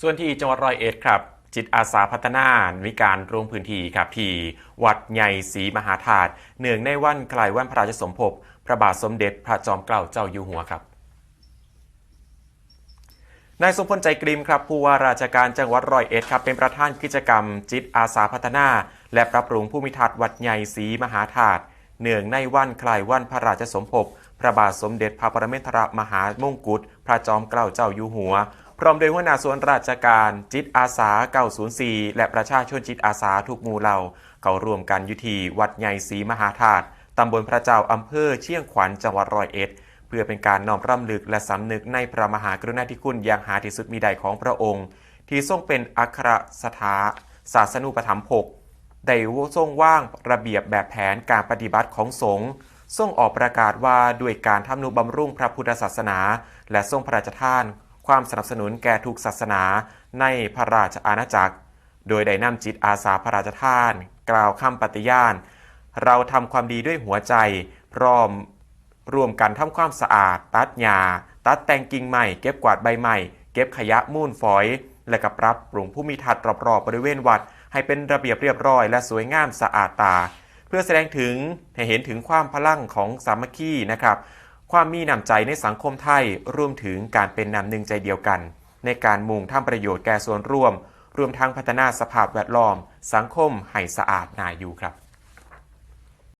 ส่วนที่จังหวัดร้อยเอ็ดครับ จิตอาสาพัฒนามีการลงพื้นที่ครับที่วัดใหญ่ศรีมหาธาตุเนื่องในวันคล้ายวันพระราชสมภพพระบาทสมเด็จพระจอมเกล้าเจ้าอยู่หัวครับนายสมพลใจกริมครับผู้ว่าราชการจังหวัดร้อยเอ็ดครับเป็นประธานกิจกรรม จิตอาสาพัฒนา และปรับปรุงผู้มิทัศน์วัดใหญ่ศรีมหาธาตุเนื่องในวันคล้ายวันพระราชสมภพพระบาทสมเด็จพระปรมินทรมหามงกุฎพระจอมเกล้าเจ้าอยู่หัว พร้อมโดยหัวหน้าส่วนราชการจิตอาสา 904 และประชาชนจิตอาสาทุกหมู่เหล่า เขารวมกันอยุทีวัดใหญ่ศรีมหาธาตุตำบลพระเจ้าอำเภอเชียงขวัญจังหวัดร้อยเอ็ด เพื่อเป็นการน้อมรำลึกและสำนึกในพระมหากรุณาธิคุณอย่างหาที่สุดมีใดของพระองค์ ที่ทรงเป็นอัครสถาศาสนูปถัมภกได้ทรงว่างระเบียบแบบแผนการปฏิบัติของสงฆ์ทรงออกประกาศว่าด้วยการทำนุบำรุงพระพุทธศาสนา และทรงพระราชทาน ความสนับสนุนแก่ทุกศาสนาในพระราชอาณาจักร โดยได้นำจิตอาสาพระราชทาน กล่าวคำปฏิญาณ เราทำความดีด้วยหัวใจ พร้อมรวมกันทำความสะอาด ตัดหญ้าตัดแต่งกิ่งใหม่ เก็บกวาดใบใหม่ เก็บขยะมูลฝอย และก็ปรับปรุงผู้มีทัศน์รอบๆบริเวณวัด ให้เป็นระเบียบเรียบร้อย และสวยงามสะอาดตา เพื่อแสดงถึงให้เห็นถึงความพลังของสามัคคีนะครับ ความมีน้ำใจในสังคมไทยรวมถึงการเป็นน้ำหนึ่งใจเดียวกัน ในการมุ่งทำประโยชน์แก่ส่วนร่วม รวมทั้งพัฒนาสภาพแวดล้อม สังคมให้สะอาดน่าอยู่ครับ